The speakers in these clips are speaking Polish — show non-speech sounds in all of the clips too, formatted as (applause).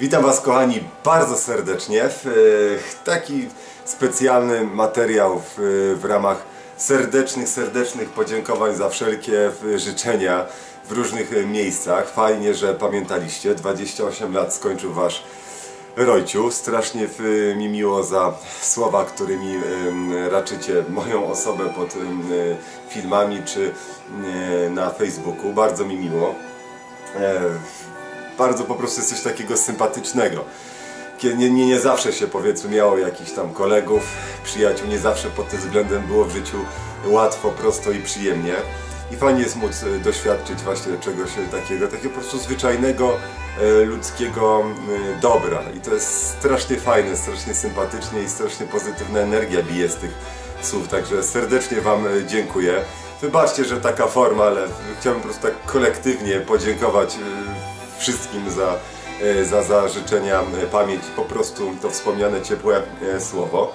Witam Was kochani bardzo serdecznie w e, taki specjalny materiał w, w ramach serdecznych, serdecznych podziękowań za wszelkie e, życzenia w różnych e, miejscach. Fajnie, że pamiętaliście. 28 lat skończył Wasz Rojciu. Strasznie mi miło za słowa, którymi raczycie moją osobę pod filmami czy e, na Facebooku. Bardzo mi miło. Bardzo po prostu jest coś takiego sympatycznego. Nie, nie, nie zawsze się powiedzmy miało jakichś tam kolegów, przyjaciół, nie zawsze pod tym względem było w życiu łatwo, prosto i przyjemnie. I fajnie jest móc e, doświadczyć właśnie czegoś e, takiego, takiego po prostu zwyczajnego e, ludzkiego dobra. I to jest strasznie fajne, strasznie sympatycznie i strasznie pozytywna energia bije z tych słów. Także serdecznie Wam dziękuję. Wybaczcie, że taka forma, ale chciałbym po prostu tak kolektywnie podziękować wszystkim za, e, za, za życzenia, e, pamięć, po prostu to wspomniane ciepłe e, słowo.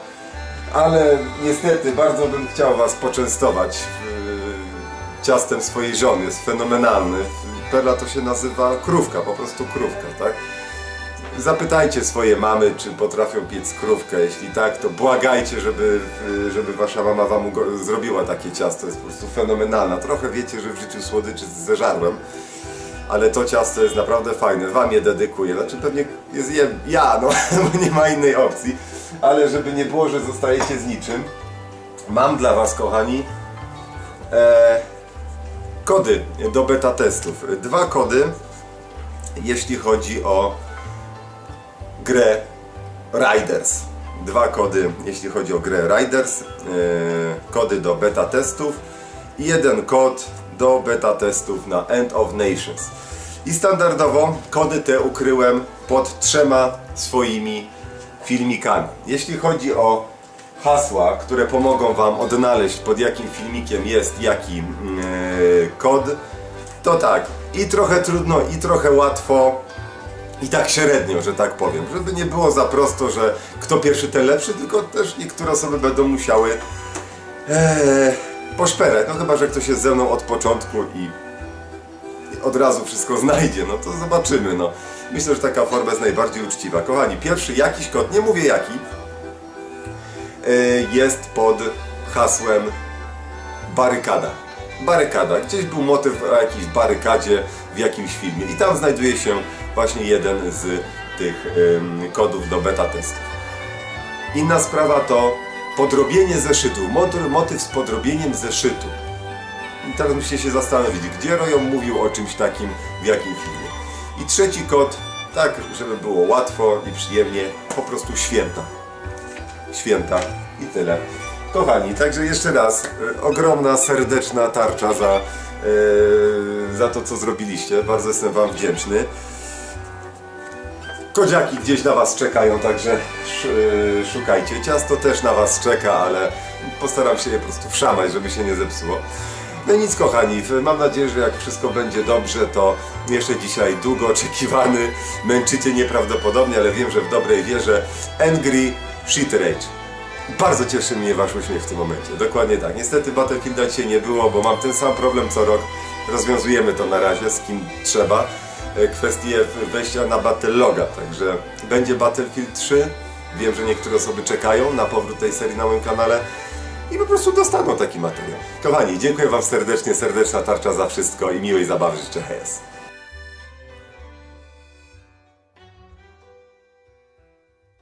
Ale niestety bardzo bym chciał Was poczęstować ciastem swojej żony, jest fenomenalny. Perla to się nazywa krówka, po prostu krówka, tak? Zapytajcie swoje mamy, czy potrafią piec krówkę. Jeśli tak, to błagajcie, żeby, żeby wasza mama wam zrobiła takie ciasto. Jest po prostu fenomenalna. Trochę wiecie, że w życiu słodyczy zeżarłem, ale to ciasto jest naprawdę fajne. Wam je dedykuję. Znaczy pewnie jest je ja, no, (laughs) bo nie ma innej opcji. Ale żeby nie było, że zostajecie z niczym, mam dla was, kochani, e, kody do beta testów. Dwa kody, jeśli chodzi o grę Riders. Dwa kody, jeśli chodzi o grę Riders, yy, kody do beta testów i jeden kod do beta testów na End of Nations. I standardowo kody te ukryłem pod trzema swoimi filmikami. Jeśli chodzi o hasła, które pomogą Wam odnaleźć pod jakim filmikiem jest jaki yy, kod, to tak, i trochę trudno, i trochę łatwo, i tak średnio, że tak powiem. Żeby nie było za prosto, że kto pierwszy, ten lepszy, tylko też niektóre osoby będą musiały ee, poszperać. No chyba, że ktoś jest ze mną od początku i od razu wszystko znajdzie, no to zobaczymy. No. Myślę, że taka forma jest najbardziej uczciwa. Kochani, pierwszy jakiś kod, nie mówię jaki, e, jest pod hasłem barykada. Barykada. Gdzieś był motyw o jakiejś barykadzie w jakimś filmie i tam znajduje się właśnie jeden z tych kodów do beta testów. Inna sprawa to podrobienie zeszytu. Motyw, z podrobieniem zeszytu. I teraz musicie się zastanowić, gdzie Roją mówił o czymś takim, w jakim filmie. I trzeci kod, tak żeby było łatwo i przyjemnie, po prostu święta. Święta i tyle. Kochani, także jeszcze raz y, ogromna, serdeczna tarcza za, y, za to, co zrobiliście. Bardzo jestem Wam wdzięczny. Kodziaki gdzieś na Was czekają, także sz, y, szukajcie. Ciasto też na Was czeka, ale postaram się je po prostu wszamać, żeby się nie zepsuło. No i nic kochani, mam nadzieję, że jak wszystko będzie dobrze, to jeszcze dzisiaj długo oczekiwany, męczycie nieprawdopodobnie, ale wiem, że w dobrej wierze, Angry Shit Rage. Bardzo cieszy mnie Wasz uśmiech w tym momencie. Dokładnie tak. Niestety Battlefielda dzisiaj nie było, bo mam ten sam problem co rok. Rozwiązujemy to na razie, z kim trzeba. E, Kwestię wejścia na Battleloga, także będzie Battlefield 3. Wiem, że niektóre osoby czekają na powrót tej serii na moim kanale i po prostu dostaną taki materiał. Kochani, dziękuję Wam serdecznie, serdeczna tarcza za wszystko i miłej zabawy życzę. Hej!